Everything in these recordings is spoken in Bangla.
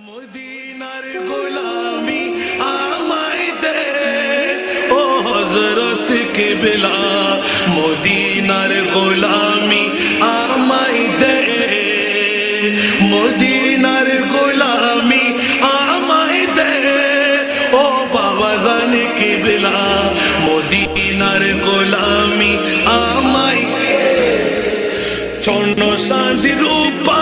মদিনার গোলামি আমায় দে। ও হজরত কেবলা, মদিনার গোলামি আমায় দে। মদিনার গোলামি আমায় দে। ও বাবা জান কেবলা, মদিনার গোলামি আমায় চন্ন শান্তি রূপা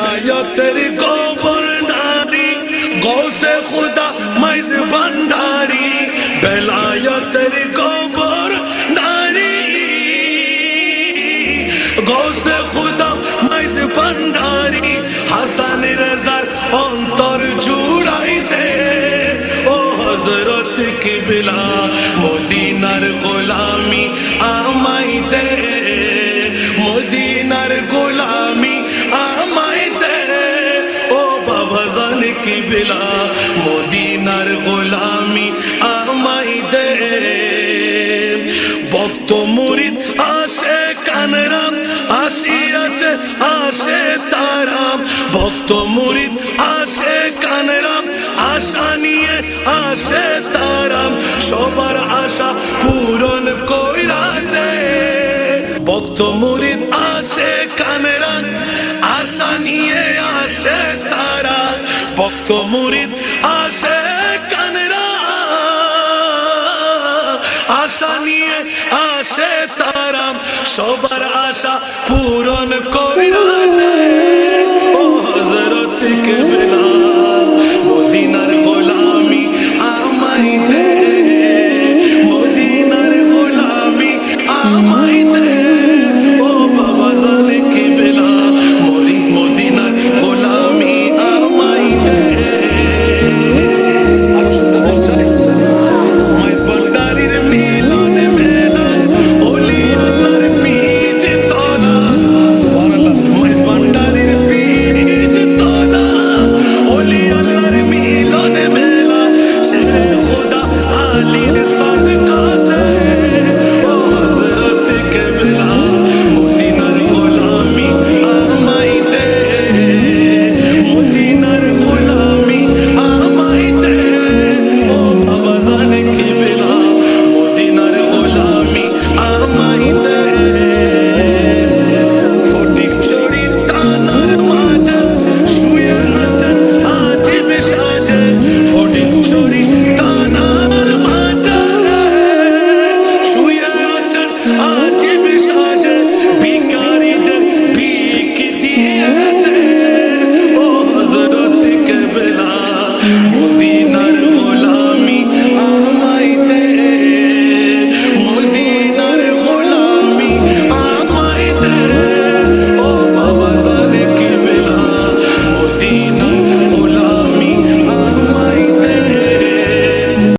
বেলায়তের গোবর নারী গৌসে খুদা মাইজ ভান্ডারি, বেলায়তের গোবর নারী গৌসে খুদা মাইজ ভান্ডারি, হাসান রেজার অন্তর জুড়াইতে, ও হজরত কিবলা মদিনার বাবা জান কিবলা, মদিনার গোলামি আমাই দে। ভক্ত মুরিদ আসে কানরাম আসিয়াছে, আসে তারাম ভক্ত মুরিদ আসে কানরাম আশা নিয়ে আসে তারাম সবার আশা পূরণ কইরা দে। ভক্ত মুরিদ আসে কানরাম নেশা নিয়ে আসে তারা, ভক্ত মুরিদ আসে কানরা। আশা নিয়ে আসে তারা, সবার আশা পূরণ